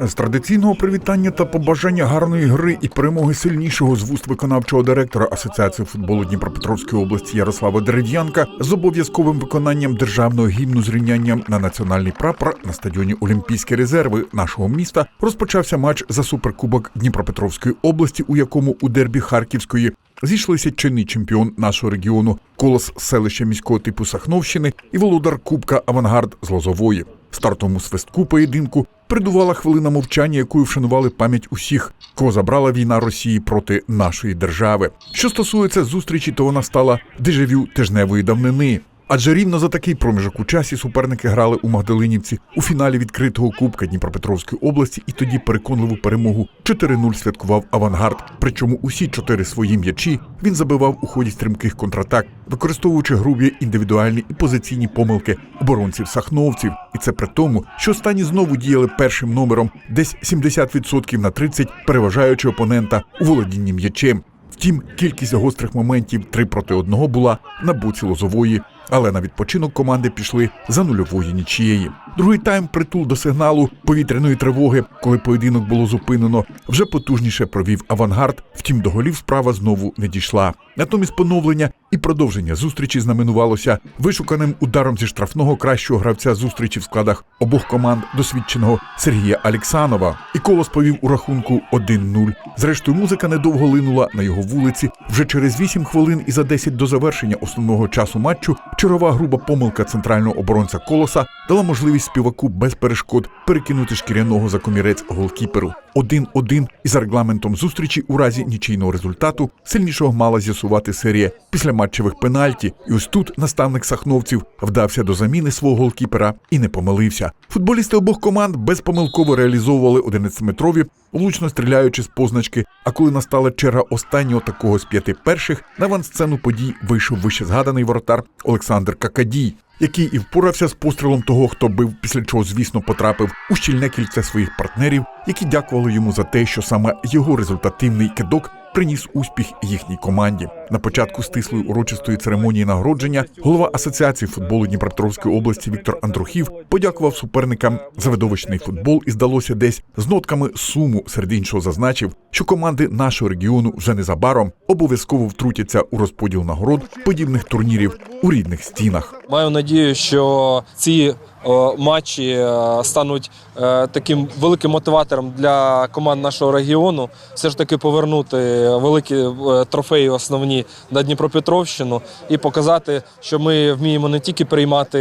З традиційного привітання та побажання гарної гри і перемоги сильнішого з вуст виконавчого директора Асоціації футболу Дніпропетровської області Ярослава Дерев'янка з обов'язковим виконанням державного гімну з рівнянням на національний прапор на стадіоні Олімпійські резерви нашого міста розпочався матч за суперкубок Дніпропетровської області, у якому у дербі Харківської зійшлися чинний чемпіон нашого регіону колос селища міського типу Сахновщини і володар Кубка Авангард з Лозової. Стартовому свистку поєдинку придувала хвилина мовчання, якою вшанували пам'ять усіх, кого забрала війна Росії проти нашої держави. Що стосується зустрічі, то вона стала дежавю тижневої давнини. Адже рівно за такий проміжок у часі суперники грали у Магдалинівці у фіналі відкритого кубка Дніпропетровської області, і тоді переконливу перемогу 4-0 святкував авангард. Причому усі чотири свої м'ячі він забивав у ході стрімких контратак, використовуючи грубі індивідуальні і позиційні помилки оборонців сахновців. І це при тому, що останні знову діяли першим номером, десь 70% на 30, переважаючи опонента у володінні м'ячем. Втім, кількість гострих моментів 3 проти 1 була на боці лозової, але на відпочинок команди пішли за нульової нічієї. Другий тайм притул до сигналу повітряної тривоги, коли поєдинок було зупинено, вже потужніше провів авангард. Втім, до голів справа знову не дійшла. Натомість поновлення і продовження зустрічі знаменувалося вишуканим ударом зі штрафного кращого гравця зустрічі в складах обох команд досвідченого Сергія Алексанова. І колос повів у рахунку 1-0. Зрештою, музика недовго линула на його вулиці. Вже через 8 хвилин і за 10 до завершення основного часу матчу чергова груба помилка центрального оборонця колоса дала можливість співаку без перешкод перекинути шкіряного за комірець голкіперу. 1-1 і за регламентом зустрічі у разі нічийного результату сильнішого мала з'ясувати серія після матчевих пенальті. І ось тут наставник сахновців вдався до заміни свого голкіпера і не помилився. Футболісти обох команд безпомилково реалізовували 11-метрові, влучно стріляючи з позначки. А коли настала черга останнього такого з п'яти перших, на авансцену подій вийшов вище згаданий воротар Олександр Какадій. Який і впорався з пострілом того, хто бив, після чого, звісно, потрапив у щільне кільце своїх партнерів, які дякували йому за те, що саме його результативний кидок приніс успіх їхній команді. На початку стислої урочистої церемонії нагородження голова асоціації футболу Дніпропетровської області Віктор Андрухів подякував суперникам за видовищний футбол і здалося десь з нотками суму серед іншого зазначив, що команди нашого регіону вже незабаром обов'язково втрутяться у розподіл нагород подібних турнірів у рідних стінах. Маю надію, що ці е, матчі е, стануть е, таким великим мотиватором для команд нашого регіону. Все ж таки повернути великі трофеї основні на Дніпропетровщину і показати, що ми вміємо не тільки приймати,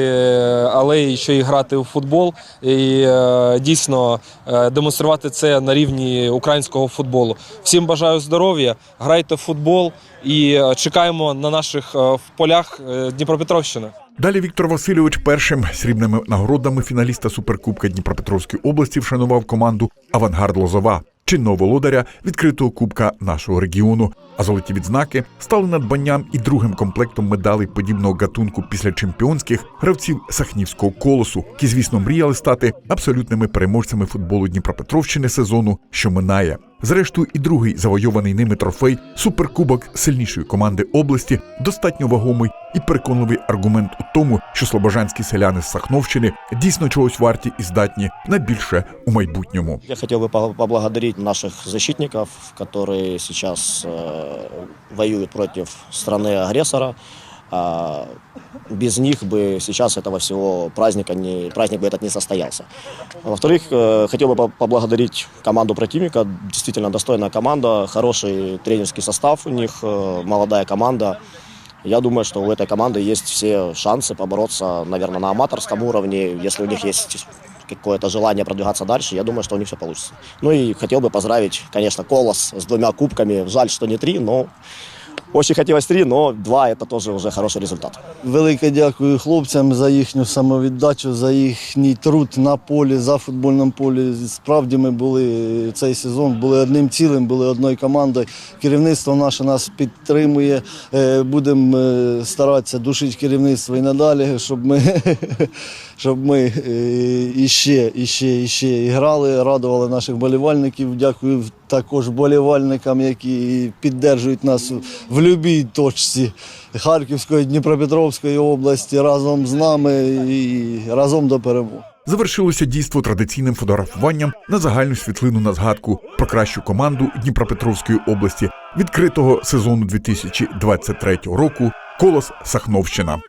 але й ще й грати у футбол і дійсно демонструвати це на рівні українського футболу. Всім бажаю здоров'я, грайте в футбол і чекаємо на наших полях Дніпропетровщини. Далі Віктор Васильович першим срібними нагородами фіналіста Суперкубка Дніпропетровської області вшанував команду Авангард Лозова, чинного володаря відкритого кубка нашого регіону. А золоті відзнаки стали надбанням і другим комплектом медалей подібного гатунку після чемпіонських гравців Сахнівського колосу, які, звісно, мріяли стати абсолютними переможцями футболу Дніпропетровщини сезону, що минає. Зрештою, і другий завойований ними трофей суперкубок сильнішої команди області достатньо вагомий і переконливий аргумент у тому, що слобожанські селяни з Сахновщини дійсно чогось варті і здатні на більше у майбутньому. Я хотел бы по- поблагодарить наших защитников, которые сейчас э, воюют против страны-агрессора. А без них бы сейчас этого всего праздника не, праздник бы этот не состоялся. Во-вторых, э, хотел бы по- поблагодарить команду противника. Действительно достойная команда, хороший тренерский состав у них, э, молодая команда. Я думаю, что у этой команды есть все шансы побороться, наверное, на аматорском уровне. Если у них есть какое-то желание продвигаться дальше, я думаю, что у них все получится. Ну и хотел бы поздравить, конечно, Колос с двумя кубками. Жаль, что не три, но очень хотелось три, но два это тоже уже хороший результат. Велике дякую хлопцям за їхню самовіддачу, за їхній труд на полі, за футбольним полі. Справді ми були цей сезон, були одним цілим, були одною командою. Керівництво наше нас підтримує. Е, Будемо е, старатися душити керівництво і надалі, щоб ми, щоб ми іще, іще, іще і грали, радували наших болівальників. Дякую також болівальникам, які підтримують нас в будь-якій точці Харківської, Дніпропетровської області разом з нами і разом до перемоги. завершилося дійство традиційним фотографуванням на загальну світлину на згадку про кращу команду Дніпропетровської області відкритого сезону 2023 року Колос Сахновщина.